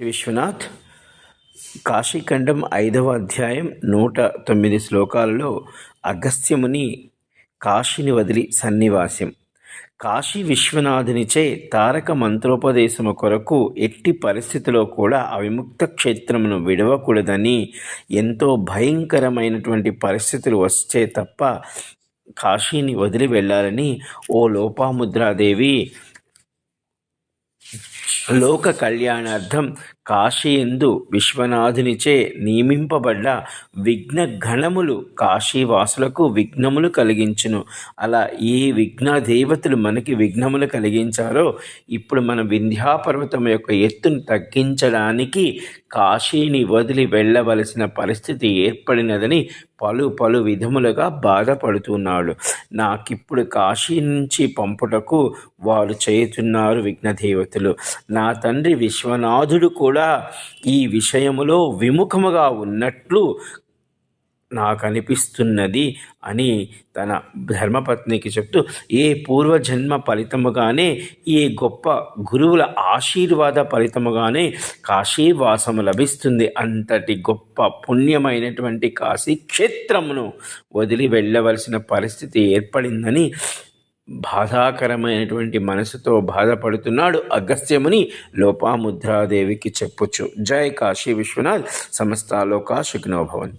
విశ్వనాథ్. కాశీఖండం ఐదవ అధ్యాయం నూట తొమ్మిది శ్లోకాలలో అగస్త్యముని కాశీని వదిలి సన్నివాస్యం కాశీ విశ్వనాథునిచే తారక మంత్రోపదేశము కొరకు ఎట్టి పరిస్థితిలో కూడా అవిముక్త క్షేత్రమును విడవకూడదని ఎంతో భయంకరమైనటువంటి పరిస్థితులు వస్తే తప్ప కాశీని వదిలి వెళ్ళాలని ఓ లోపాముద్రాదేవి లోక కళ్యాణార్థం కాశీయందు విశ్వనాథునిచే నియమింపబడ్డ విఘ్న గణములు కాశీవాసులకు విఘ్నములు కలిగించును. అలా ఏ విఘ్న దేవతలు మనకి విఘ్నములు కలిగించారో ఇప్పుడు మన వింధ్యాపర్వతం యొక్క ఎత్తును తగ్గించడానికి కాశీని వదిలి వెళ్ళవలసిన పరిస్థితి ఏర్పడినదని పలు పలు విధములుగా బాధపడుతున్నాడు. నాకిప్పుడు కాశీ నుంచి పంపుటకు వారు చేయుతున్నారు విఘ్నదేవతలు. నా తండ్రి విశ్వనాథుడు కూడా ఈ విషయములో విముఖముగా ఉన్నట్లు నాకు అనిపిస్తున్నది అని తన ధర్మపత్నికి చెప్తూ ఏ పూర్వజన్మ ఫలితముగానే ఏ గొప్ప గురువుల ఆశీర్వాద ఫలితముగానే కాశీవాసము లభిస్తుంది. అంతటి గొప్ప పుణ్యమైనటువంటి కాశీ క్షేత్రమును వదిలి వెళ్ళవలసిన పరిస్థితి ఏర్పడిందని బాధాకరమైనటువంటి మనసుతో బాధపడుతున్నాడు అగస్త్యముని లోపాముద్రాదేవికి చెప్పుచ్చు జయ కాశీ విశ్వనాథ్. సమస్తాలోక శుక్నోభవన్